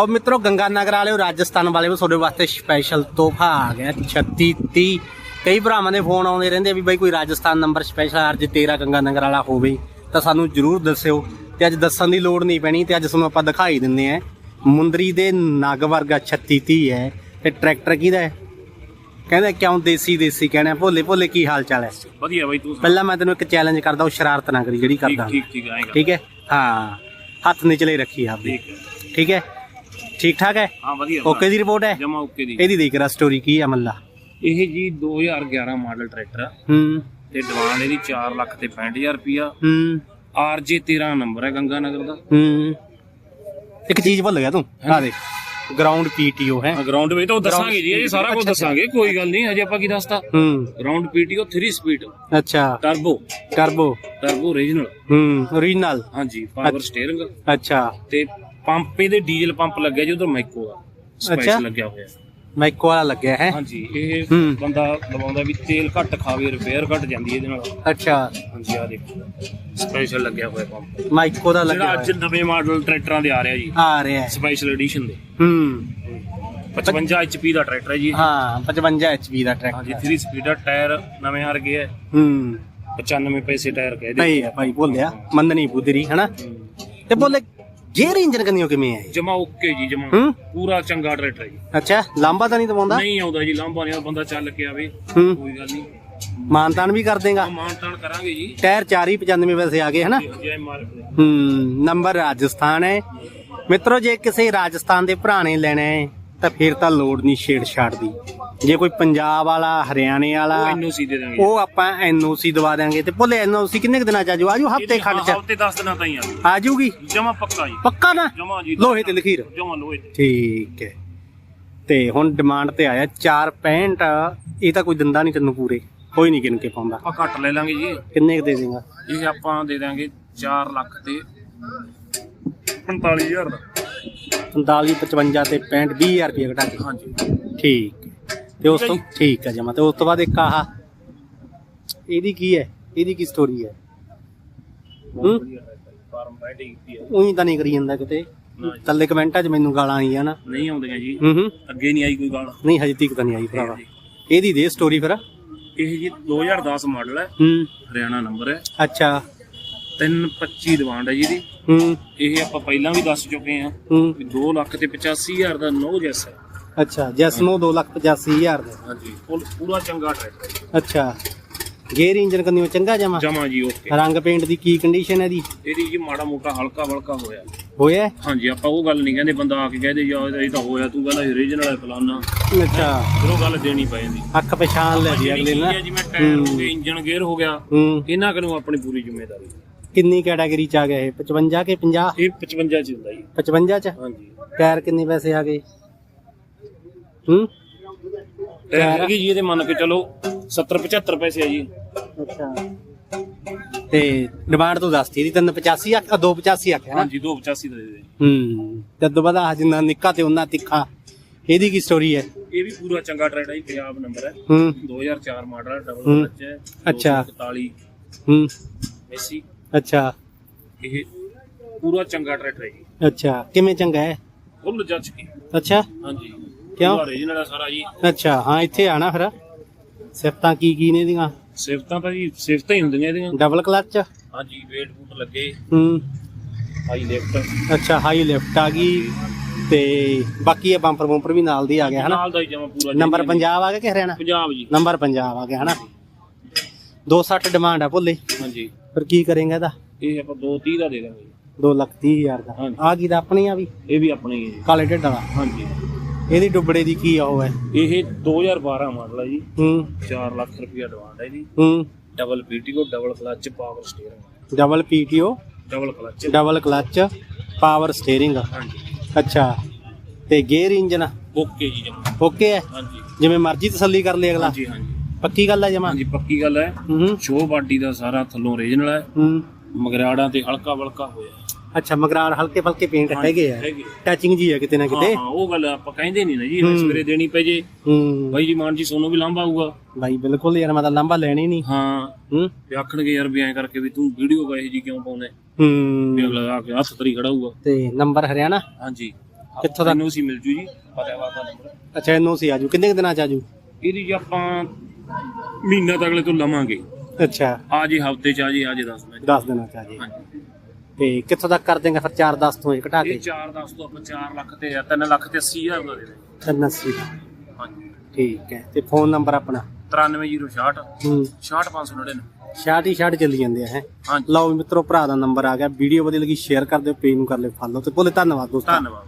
ਔਰ ਮਿੱਤਰੋ ਗੰਗਾ ਨਗਰ ਵਾਲਿਓ ਰਾਜਸਥਾਨ ਵਾਲਿਓ ਤੁਹਾਡੇ ਵਾਸਤੇ ਸਪੈਸ਼ਲ ਤੋਹਫਾ ਆ ਗਿਆ 36 30 ਕਈ ਭਰਾਵਾਂ ਦੇ ਫੋਨ ਆਉਂਦੇ ਰਹਿੰਦੇ ਆ ਵੀ ਬਾਈ ਕੋਈ ਰਾਜਸਥਾਨ ਨੰਬਰ ਸਪੈਸ਼ਲ ਅਰਜ ਤੇਰਾ ਗੰਗਾ ਨਗਰ ਵਾਲਾ ਹੋਵੇ ਤਾਂ ਸਾਨੂੰ ਜਰੂਰ ਦੱਸਿਓ ਤੇ ਅੱਜ ਦੱਸਣ ਦੀ ਲੋੜ ਨਹੀਂ ਪੈਣੀ ਤੇ ਅੱਜ ਤੁਹਾਨੂੰ ਆਪਾਂ ਦਿਖਾਈ ਦਿੰਦੇ ਆ ਮੁੰਦਰੀ ਦੇ ਨਗ ਵਰਗਾ 36 30 ਹੈ ਤੇ ਟਰੈਕਟਰ ਕਿਹਦਾ ਹੈ ਕਹਿੰਦੇ ਕਿਉਂ ਦੇਸੀ ਦੇਸੀ ਕਹਿੰਦੇ ਭੋਲੇ ਭੋਲੇ ਕੀ ਹਾਲ ਚਾਲ ਹੈ ਵਧੀਆ ਬਾਈ ਤੂੰ। ਪਹਿਲਾਂ ਮੈਂ ਤੈਨੂੰ ਇੱਕ ਚੈਲੰਜ ਕਰਦਾ ਉਹ ਸ਼ਰਾਰਤ ਨਾ ਕਰੀ ਜਿਹੜੀ ਠੀਕ ਕਰਦਾ ਠੀਕ ਠੀਕ ਆਏਗਾ ਠੀਕ ਹੈ ਹਾਂ ਹੱਥ ਨਿਚਲੇ ਰੱਖੀ ਆਪਦੇ ਠੀਕ ਹੈ ਠੀਕ ਠੀਕ ਹੈ? ਹਾਂ ਵਧੀਆ ਓਕੇ ਦੀ ਰਿਪੋਰਟ ਹੈ? ਜਮਾ ਓਕੇ ਦੀ। ਇਹਦੀ ਦੇਖ ਰਾ ਸਟੋਰੀ ਕੀ ਹੈ ਮੱਲਾ? ਇਹ ਜੀ 2011 ਮਾਡਲ ਟਰੈਕਟਰ ਆ। ਹੂੰ। ਤੇ ਡਿਮਾਂਡ ਇਹਦੀ 4 ਲੱਖ ਤੇ 65000 ਰੁਪਿਆ ਹੂੰ। ਆਰਜੇ 13 ਨੰਬਰ ਹੈ ਗੰਗਾ ਨਗਰ ਦਾ। ਹੂੰ। ਇੱਕ ਚੀਜ਼ ਭੁੱਲ ਗਿਆ ਤੂੰ? ਆ ਦੇਖ ਗਰਾਊਂਡ ਪੀਟੀਓ ਹੈ। ਗਰਾਊਂਡ ਵਿੱਚ ਤਾਂ ਉਹ ਦੱਸਾਂਗੇ ਜੀ ਇਹ ਸਾਰਾ ਕੁਝ। ਦੱਸਾਂਗੇ ਕੋਈ ਗੱਲ ਨਹੀਂ ਹਜੇ ਆਪਾਂ ਕੀ ਦੱਸਤਾ? ਹੂੰ। ਗਰਾਊਂਡ ਪੀਟੀਓ 3 ਸਪੀਡ ਅੱਛਾ। ਟਰਬੋ ਟਰਬੋ ਟਰਬੋ ਓਰੀਜਨਲ ਹੂੰ ਓਰੀਜਨਲ ਹਾਂਜੀ ਪਾਵਰ ਸਟੀਅਰਿੰਗ ਅੱਛਾ। ਤੇ ਪੰਪ ਇਹਦੇ ਡੀਜ਼ਲ ਪੰਪ ਲੱਗਿਆ ਜੀ ਉਧਰ ਮਾਈਕੋ ਦਾ। ਅੱਛਾ। ਸਪੈਸ਼ਲ ਲੱਗਿਆ ਹੋਇਆ। ਮਾਈਕੋ ਵਾਲਾ ਲੱਗਿਆ ਹੈ। ਹਾਂਜੀ ਇਹ ਹੂੰ। ਬੰਦਾ ਲਵਾਉਂਦਾ ਵੀ ਤੇਲ ਘੱਟ ਖਾਵੇ ਰਿਪੇਅਰ ਘੱਟ ਜਾਂਦੀ ਹੈ ਇਹਦੇ ਨਾਲ। ਅੱਛਾ। ਹਾਂਜੀ ਆ ਦੇਖੋ। ਸਪੈਸ਼ਲ ਲੱਗਿਆ ਹੋਇਆ ਪੰਪ। ਮਾਈਕੋ ਦਾ ਜਿਹੜਾ ਲੱਗਿਆ ਅੱਜ ਨਵੇਂ ਮਾਡਲ ਟਰੈਕਟਰਾਂ ਦੇ ਆ ਰਿਹਾ ਜੀ। ਆ ਰਿਹਾ ਹੈ। ਸਪੈਸ਼ਲ ਐਡੀਸ਼ਨ ਦੇ। ਹੂੰ। 55 HP ਦਾ ਟਰੈਕਟਰ ਹੈ ਜੀ। ਇਹ। ਹਾਂ 55 HP ਦਾ ਹਾਂਜੀ ਟਰੈਕਟਰ 3 ਸਪੀਡ ਦਾ ਟਾਇਰ ਨਵੇਂ ਹਰ ਗਏ ਹੈ। ਹੂੰ। 95 ਪੈਸੇ ਟਾਇਰ ਕਹਿ ਦੇ ਭਾਈ ਹੈ ਭਾਈ ਬੋਲਿਆ ਮੰਨਣੀ ਬੁੱਧਰੀ ਹਨਾ? ਤੇ ਬੋਲੇ ਗੇਅਰ ਇੰਜਨ ਕੰਨੀਓ ਕਿਵੇਂ ਹੈ ਜਮਾ ਓਕੇ ਜੀ ਜਮਾ। ਹੂੰ? ਪੂਰਾ ਚੰਗਾ ਟਰੈਕਰ ਹੈ ਜੀ। ਅੱਛਾ ਲਾਂਬਾ ਤਾਂ ਨਹੀਂ ਦਵਾਉਂਦਾ ਨਹੀਂ ਆਉਂਦਾ ਜੀ ਲਾਂਭਾ ਨਹੀਂ ਆਉਂਦਾ, ਬੰਦਾ ਚੱਲ ਕੇ ਆਵੇ। ਹੂੰ। ਕੋਈ ਗੱਲ ਨਹੀਂ। ਮਾਨਤਾਨ ਵੀ ਕਰ ਦੇਗਾ। ਮਾਨ ਤਾਨ ਕਰਾਂਗੇ ਜੀ। ਟਾਇਰ 4 ਹੀ 95 ਵੈਸੇ ਆ ਗਏ ਹਨਾ? ਜੈ ਮਾਰ ਹੂੰ ਨੰਬਰ ਰਾਜਸਥਾਨ ਹੈ। ਮਿੱਤਰੋ ਜੇ ਕਿਸੇ ਰਾਜਸਥਾਨ ਦੇ ਭਰਾ ਨੇ ਲੈਣਾ ਹੈ ਤਾਂ ਫਿਰ ਤਾਂ ਲੋੜ ਨਹੀਂ ਛੇੜਛਾੜ ਦੀ। ਜੇ ਕੋਈ ਪੰਜਾਬ ਵਾਲਾ ਹਰਿਆਣੇ ਵਾਲਾ ਉਹ ਐਨਓਸੀ ਦੇ ਦਾਂਗੇ ਉਹ ਆਪਾਂ ਐਨਓਸੀ ਦਵਾ ਦਿਆਂਗੇ ਤੇ ਭੁੱਲੇ ਐਨਓਸੀ ਕਿੰਨੇ ਕੁ ਦਿਨਾਂ ਚ ਆਜੂ ਆਜੂ ਹਫ਼ਤੇ ਖੰਡ ਚ। ਹਫ਼ਤੇ 10 ਦਿਨਾਂ ਤਾਈਂ ਆ ਆਜੂਗੀ ਜਮਾ ਪੱਕਾ ਜੀ। ਪੱਕਾ ਨਾ? ਜਮਾ ਜੀ ਲੋਹੇ ਤੇ ਲਖੀਰ। ਜਮਾ ਲੋਹੇ ਤੇ। ਠੀਕ ਹੈ। ਤੇ ਹੁਣ ਡਿਮਾਂਡ ਤੇ ਆਇਆ 465 ਇਹ ਤਾਂ ਕੋਈ ਦਿੰਦਾ ਨਹੀਂ ਤੈਨੂੰ ਪੂਰੇ। ਕੋਈ ਨਹੀਂ ਗਿਣ ਕੇ ਪਾਉਂਦਾ। ਆਪਾਂ ਘੱਟ ਲੈ ਲਾਂਗੇ ਜੀ। ਕਿੰਨੇ ਕੁ ਦੇ ਦੇਗਾ? ਇਹ ਆਪਾਂ ਦੇ ਦਾਂਗੇ 4 ਲੱਖ ਤੇ 45000 ਦਾ। 45 55 ਤੇ 65 20000 ਰੁਪਏ ਘਟਾ ਕੇ। ਹਾਂਜੀ। ਠੀਕ। ਤੇ ਉਸ ਤੋਂ ਠੀਕ ਹੈ ਜਮਾ ਤੇ ਉਸ ਤੋਂ ਬਾਅਦ ਇੱਕ ਆਹ ਇਹਦੀ ਕੀ ਹੈ? ਇਹਦੀ ਕੀ ਸਟੋਰੀ ਹੈ? ਹੂੰ? ਫਾਰਮ ਬੈਠੀ ਕੀਤੀ ਹੈ ਉਹੀ ਤਾਂ ਨਹੀਂ ਕਰੀ ਜਾਂਦਾ ਕਿਤੇ। ਥੱਲੇ ਕਮੈਂਟਾਂ 'ਚ ਮੈਨੂੰ ਗਾਲਾਂ ਆਈਆਂ ਨਾ। ਨਹੀਂ ਆਉਂਦੀਆਂ ਜੀ। ਹੂੰ ਹੂੰ। ਅੱਗੇ ਨਹੀਂ ਆਈ ਕੋਈ ਗਾਲ। ਨਹੀਂ ਹਜੇ ਤੱਕ ਤਾਂ ਨਹੀਂ ਆਈ ਭਰਾਵਾ। ਇਹਦੀ ਦੇ ਸਟੋਰੀ ਫਿਰ। ਇਹ ਜੀ 2010 ਮਾਡਲ ਹੈ। ਹੂੰ। ਹਰਿਆਣਾ ਨੰਬਰ ਹੈ। ਅੱਛਾ। 325 ਡਿਮਾਂਡ ਹੈ ਜੀ ਇਹਦੀ। ਹੂੰ। ਇਹ ਆਪਾਂ ਪਹਿਲਾਂ ਵੀ ਦੱਸ ਚੁੱਕੇ ਹਾਂ ਹੂੰ। ਵੀ 2 ਲੱਖ ਤੇ 85000 ਦਾ ਨੋ ਜੈਸ ਹੈ। ਅੱਛਾ ਜੈਸਨੋ 285000 ਦਾ ਹਾਂਜੀ। ਪੂਰਾ ਚੰਗਾ ਟਰੈਕਟਰ ਹੈ ਅੱਛਾ। ਗੇਅਰ ਇੰਜਨ ਕੰਨਿਓ ਚੰਗਾ ਜਮਾ? ਜਮਾ ਜੀ ਓਕੇ ਰੰਗ ਪੇਂਟ ਦੀ ਕੀ ਕੰਡੀਸ਼ਨ ਹੈ ਦੀ ਇਹਦੀ ਜੀ ਮਾੜਾ ਮੋਟਾ ਹਲਕਾ ਵਲਕਾ ਹੋਇਆ। ਹੋਇਆ ਹਾਂਜੀ ਆਪਾਂ ਉਹ ਗੱਲ ਨਹੀਂ ਕਹਿੰਦੇ ਬੰਦਾ ਆ ਕੇ ਕਹਦੇ ਯਾਰ ਇਹ ਤਾਂ ਹੋਇਆ ਤੂੰ ਕਹਿੰਦਾ ਓਰੀਜਨਲ ਹੈ ਫਲਾਨਾ। ਅੱਛਾ। ਫਿਰ ਉਹ ਗੱਲ ਦੇਣੀ ਪੈ ਜਾਂਦੀ। ਅੱਖ ਪਛਾਣ ਲੈ ਜੀ ਅਗਲੇ ਨਾ ਜਿਵੇਂ ਟਾਇਰ ਹੋ ਗਏ ਇੰਜਨ ਗੇਅਰ ਹੋ ਗਿਆ। ਹੂੰ। ਇਹਨਾਂ ਕੋਲੋਂ ਆਪਣੀ ਪੂਰੀ ਜ਼ਿੰਮੇਵਾਰੀ ਕਿੰਨੀ ਕੈਟਾਗਰੀ ਚ ਆ ਗਿਆ ਇਹ? 55 ਕੇ 50 ਇਹ 55 ਚ ਹੁੰਦਾ ਜੀ। 55 ਚ? ਹਾਂਜੀ। ਟਾਇਰ ਕਿੰਨੇ ਪੈਸੇ ਆ ਗਏ? ਹੂੰ? ਟਾਇਰ ਹੈਗੀ ਜੀ ਇਹਦੇ ਮੰਨ ਕੇ ਚਲੋ 70 75 ਪੈਸੇ ਆ ਜੀ। ਅੱਛਾ। ਤੇ ਡਿਮਾਂਡ ਤੋਂ ਦੱਸਤੀ ਇਹਦੀ 385 ਆ 285 ਆਖਿਆ ਨਾ? ਹਾਂਜੀ 285 ਦਾ ਦੇ ਦੇ ਹੂੰ। ਤੇ ਤੋਂ ਬਾਅਦ ਆਹ ਜਿੰਨਾ ਨਿੱਕਾ ਤੇ ਉਹਨਾਂ ਤਿੱਖਾ ਇਹਦੀ ਕੀ ਸਟੋਰੀ ਹੈ? ਇਹ ਵੀ ਪੂਰਾ ਚੰਗਾ ਟਰੈਕਟਰ ਹੈ ਜੀ ਪੰਜਾਬ ਨੰਬਰ ਹੈ। ਹੂੰ। 2004 ਮਾਡਲ ਡਬਲ ਹੂੰ। ਕਲਚ ਹੈ। ਅੱਛਾ। 41 ਹੂੰ। ਐਸੀ ਅੱਛਾ। ਇਹ ਪੂਰਾ ਚੰਗਾ ਟਰੈਕਟਰ ਹੈ ਜੀ। ਅੱਛਾ। ਕਿਵੇਂ ਚੰਗਾ ਹੈ? ਫੁੱਲ ਜੱਜ ਕੇ। ਅੱਛਾ। ਹਾਂਜੀ। ਕਿਉਂ? original ਹੈ ਸਾਰਾ ਜੀ। ਅੱਛਾ ਹਾਂ ਇੱਥੇ ਆਣਾ ਫਿਰ। ਸਿਫਤਾਂ ਕੀ ਕੀ ਨੇ ਇਹਦੀਆਂ? ਸਿਫਤਾਂ ਤਾਂ ਜੀ ਸਿਫਤਾਂ ਹੀ ਹੁੰਦੀਆਂ ਇਹਦੀਆਂ। ਡਬਲ ਕਲਚ ਹਾਂਜੀ ਵੇਟ ਬੂਟ ਲੱਗੇ। ਹੂੰ। ਹਾਈ ਲਿਫਟ ਅੱਛਾ ਹਾਈ ਲਿਫਟ ਆ ਗਈ। ਤੇ ਬਾਕੀ ਇਹ ਬੰਪਰ ਬੰਪਰ ਵੀ ਨਾਲ ਦੀ ਆ ਗਿਆ ਹਨਾ? ਨਾਲ ਦਾ ਹੀ ਜਮਾ ਪੂਰਾ ਨੰਬਰ ਪੰਜਾਬ ਆ ਗਿਆ ਕਿ ਹਰਿਆਣਾ? ਪੰਜਾਬ ਜੀ। ਨੰਬਰ ਪੰਜਾਬ ਆ ਗਿਆ ਹਨਾ? 260 ਡਿਮਾਂਡ ਆ ਭੁੱਲੇ। ਹਾਂਜੀ। ਫਿਰ ਕੀ ਕਰੇਗਾ ਇਹਦਾ? ਇਹ ਆਪਾਂ 230 ਦਾ ਦੇ ਦਾਂਗੇ। ਜੀ। 2 ਲੱਖ 30 ਹਜ਼ਾਰ ਦਾ। ਹਾਂਜੀ। ਆ ਕੀ ਦਾ ਆਪਣੀ ਆ ਵੀ? ਇਹ ਵੀ ਆਪਣੀ ਹੈ ਜੀ। ਕਾਲੇ ਢਿੱਡ ਵਾਲਾ। ਹਾਂਜੀ। ਇਹਦੀ ਡੁੱਬੜੇ ਦੀ ਕੀ ਆ ਉਹ ਹੈ? ਇਹ 2012 ਮਾਡਲ ਹੈ ਜੀ। ਹੂੰ। 4 ਲੱਖ ਰੁਪਇਆ ਡਿਮਾਂਡ ਹੈ ਜੀ। ਹੂੰ। Double PTO double clutch power steering double PTO double clutch double clutch power steering ਹਾਂਜੀ। ਅੱਛਾ। ਤੇ ਗੇਅਰ ਇੰਜਨ ਓਕੇ ਜੀ ਓਕੇ ਹੈ? ਹਾਂਜੀ। ਜਿਵੇਂ ਮਰਜ਼ੀ ਤਸੱਲੀ ਕਰ ਲਈ ਅਗਲਾ। ਹਾਂਜੀ ਹਾਂਜੀ। ਪੱਕੀ ਗੱਲ ਹੈ ਜਮਾ? ਹਾਂਜੀ ਪੱਕੀ ਗੱਲ ਹੈ। ਹੂੰ। ਸ਼ੋ ਬਾਡੀ ਦਾ ਸਾਰਾ ਥੱਲੋਂ ਓਰੀਜਨਲ ਹੈ। ਹੂੰ। ਮਗਰਾੜਾਂ ਤੇ ਹਲਕਾ ਵਲਕਾ ਹੋਇਆ। ਅੱਛਾ ਮਗਰਾੜ ਹਲਕੇ ਫਲਕੇ ਪੇਂਟ ਹੈਗੇ ਆ। ਹੈਗੇ। ਟੱਚਿੰਗ ਜੀ ਹੈ ਕਿਤੇ ਨਾ ਹਾਂ ਕਿਤੇ। ਹਾਂ ਉਹ ਗੱਲ ਆਪਾਂ ਕਹਿੰਦੇ ਨਹੀਂ ਨਾ ਜੀ ਇਸ ਵੇਲੇ ਦੇਣੀ ਪੈ ਜੇ। ਹੂੰ। ਬਾਈ ਜੀ ਮਾਨ ਜੀ ਸੋਨੂੰ ਵੀ ਲਾਂਭਾ ਆਊਗਾ। ਬਾਈ ਬਿਲਕੁਲ ਯਾਰ ਮੈਂ ਤਾਂ ਲੰਬਾ ਲੈਣੀ ਨਹੀਂ। ਹਾਂ। ਹੂੰ। ਤੇ ਆਖਣਗੇ ਯਾਰ ਵੀ ਐਂ ਕਰਕੇ ਵੀ ਤੂੰ ਵੀਡੀਓ ਗਾਏ ਜੀ ਕਿਉਂ ਪਾਉਂਦੇ ਵੀ ਹੂੰ। ਅਗਲਾ ਆ ਕੇ ਹੱਥ ਤਰੀ ਖੜਾ ਹੋਊਗਾ। ਤੇ ਨੰਬਰ ਹਰਿਆਣਾ? ਹਾਂਜੀ। ਕਿੱਥੋਂ ਦਾ? ਤੈਨੂੰ ਸੀ ਮਿਲ ਜੂ ਜੀ ਫਤਿਆਬਾਦ ਦਾ ਨੰਬਰ। ਅੱਛਾ ਇਹਨੂੰ ਸੀ ਆਜੂ ਕਿੰਨੇ ਕੁ ਦਿਨਾਂ ਚ ਆਜੂ ਇਹਦੀ ਜੀ ਆਪਾਂ ਮਹੀਨਾ ਤੱਕ ਅਗਲੇ ਤੋਂ ਲਵਾਂਗੇ। ਅੱਛਾ। ਆ ਜੀ ਹਫ਼ਤੇ ਚ ਆ ਜੀ ਆ ਜੀ ਦੱਸ ਦਿਨ 10 ਦਿਨਾਂ ਚ ਆਜੇ ਹਾਂਜੀ। ਤੇ ਕਿੱਥੋਂ ਤੱਕ ਕਰ ਦੇਂਗੇ ਫਿਰ 4 10 ਤੋਂ ਇਹ ਘਟਾ ਇਹ ਕੇ 4 10 ਤੋਂ ਆਪਾਂ 4 ਲੱਖ ਤੇ 3 ਲੱਖ ਤੇ 80 ਹਜ਼ਾਰ ਦਾ ਦੇ ਦੇ। 80 ਹਾਂਜੀ। ਠੀਕ ਹੈ ਤੇ ਫੋਨ ਨੰਬਰ ਆਪਣਾ? 93066 ਹੂੰ। 66599 ਸ਼ਾਰਟ ਹੀ ਸ਼ਾਰਟ ਚੱਲੀ ਜਾਂਦੇ ਆ ਹੈ? ਲਓ ਮਿੱਤਰੋ ਭਰਾ ਦਾ ਨੰਬਰ ਆ ਗਿਆ। ਵੀਡੀਓ ਵਧੀਆ ਲੱਗੀ ਸ਼ੇਅਰ ਕਰ ਦਿਓ ਪੇਜ ਨੂੰ ਕਰ ਲਿਓ ਫਾਲੋ ਤੇ ਬੋਲੇ ਧੰਨਵਾਦ ਦੋਸਤੋ। ਧੰਨਵਾਦ।